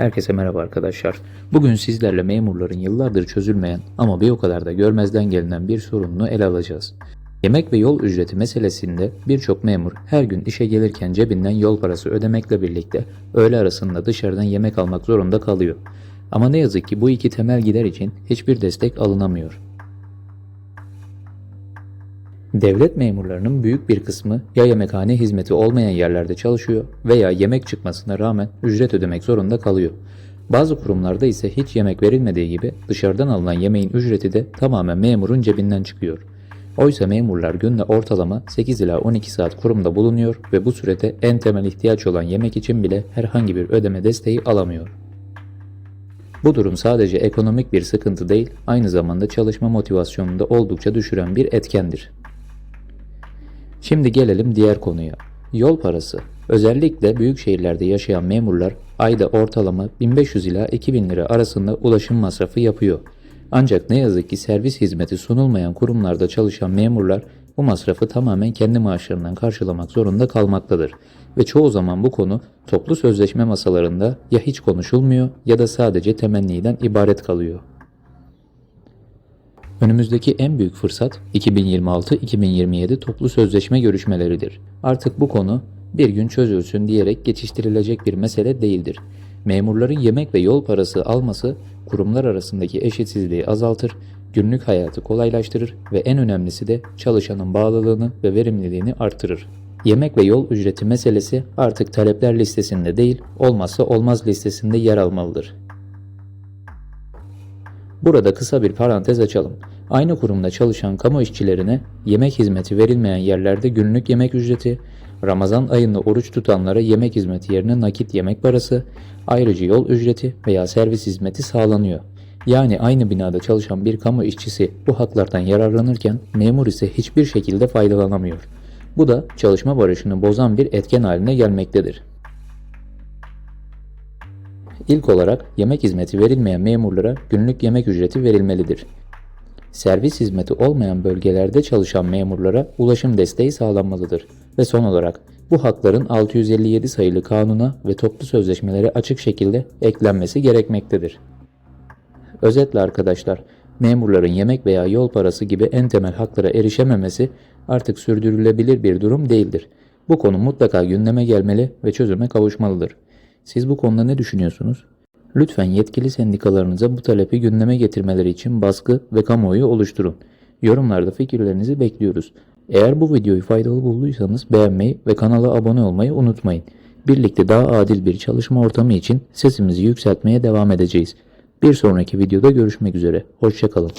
Herkese merhaba arkadaşlar. Bugün sizlerle memurların yıllardır çözülmeyen ama bir o kadar da görmezden gelinen bir sorununu ele alacağız. Yemek ve yol ücreti meselesinde birçok memur her gün işe gelirken cebinden yol parası ödemekle birlikte öğle arasında dışarıdan yemek almak zorunda kalıyor. Ama ne yazık ki bu iki temel gider için hiçbir destek alınamıyor. Devlet memurlarının büyük bir kısmı ya yemekhane hizmeti olmayan yerlerde çalışıyor veya yemek çıkmasına rağmen ücret ödemek zorunda kalıyor. Bazı kurumlarda ise hiç yemek verilmediği gibi dışarıdan alınan yemeğin ücreti de tamamen memurun cebinden çıkıyor. Oysa memurlar günde ortalama 8 ila 12 saat kurumda bulunuyor ve bu sürede en temel ihtiyaç olan yemek için bile herhangi bir ödeme desteği alamıyor. Bu durum sadece ekonomik bir sıkıntı değil, aynı zamanda çalışma motivasyonunu da oldukça düşüren bir etkendir. Şimdi gelelim diğer konuya. Yol parası. Özellikle büyük şehirlerde yaşayan memurlar ayda ortalama 1500 ila 2000 lira arasında ulaşım masrafı yapıyor. Ancak ne yazık ki servis hizmeti sunulmayan kurumlarda çalışan memurlar bu masrafı tamamen kendi maaşlarından karşılamak zorunda kalmaktadır. Ve çoğu zaman bu konu toplu sözleşme masalarında ya hiç konuşulmuyor ya da sadece temenniden ibaret kalıyor. Önümüzdeki en büyük fırsat 2026-2027 toplu sözleşme görüşmeleridir. Artık bu konu bir gün çözülsün diyerek geçiştirilecek bir mesele değildir. Memurların yemek ve yol parası alması kurumlar arasındaki eşitsizliği azaltır, günlük hayatı kolaylaştırır ve en önemlisi de çalışanın bağlılığını ve verimliliğini artırır. Yemek ve yol ücreti meselesi artık talepler listesinde değil, olmazsa olmaz listesinde yer almalıdır. Burada kısa bir parantez açalım. Aynı kurumda çalışan kamu işçilerine yemek hizmeti verilmeyen yerlerde günlük yemek ücreti, Ramazan ayında oruç tutanlara yemek hizmeti yerine nakit yemek parası, ayrıca yol ücreti veya servis hizmeti sağlanıyor. Yani aynı binada çalışan bir kamu işçisi bu haklardan yararlanırken memur ise hiçbir şekilde faydalanamıyor. Bu da çalışma barışını bozan bir etken haline gelmektedir. İlk olarak yemek hizmeti verilmeyen memurlara günlük yemek ücreti verilmelidir. Servis hizmeti olmayan bölgelerde çalışan memurlara ulaşım desteği sağlanmalıdır. Ve son olarak bu hakların 657 sayılı kanuna ve toplu sözleşmelere açık şekilde eklenmesi gerekmektedir. Özetle arkadaşlar, memurların yemek veya yol parası gibi en temel haklara erişememesi artık sürdürülebilir bir durum değildir. Bu konu mutlaka gündeme gelmeli ve çözüme kavuşmalıdır. Siz bu konuda ne düşünüyorsunuz? Lütfen yetkili sendikalarınıza bu talebi gündeme getirmeleri için baskı ve kamuoyu oluşturun. Yorumlarda fikirlerinizi bekliyoruz. Eğer bu videoyu faydalı bulduysanız beğenmeyi ve kanala abone olmayı unutmayın. Birlikte daha adil bir çalışma ortamı için sesimizi yükseltmeye devam edeceğiz. Bir sonraki videoda görüşmek üzere. Hoşçakalın.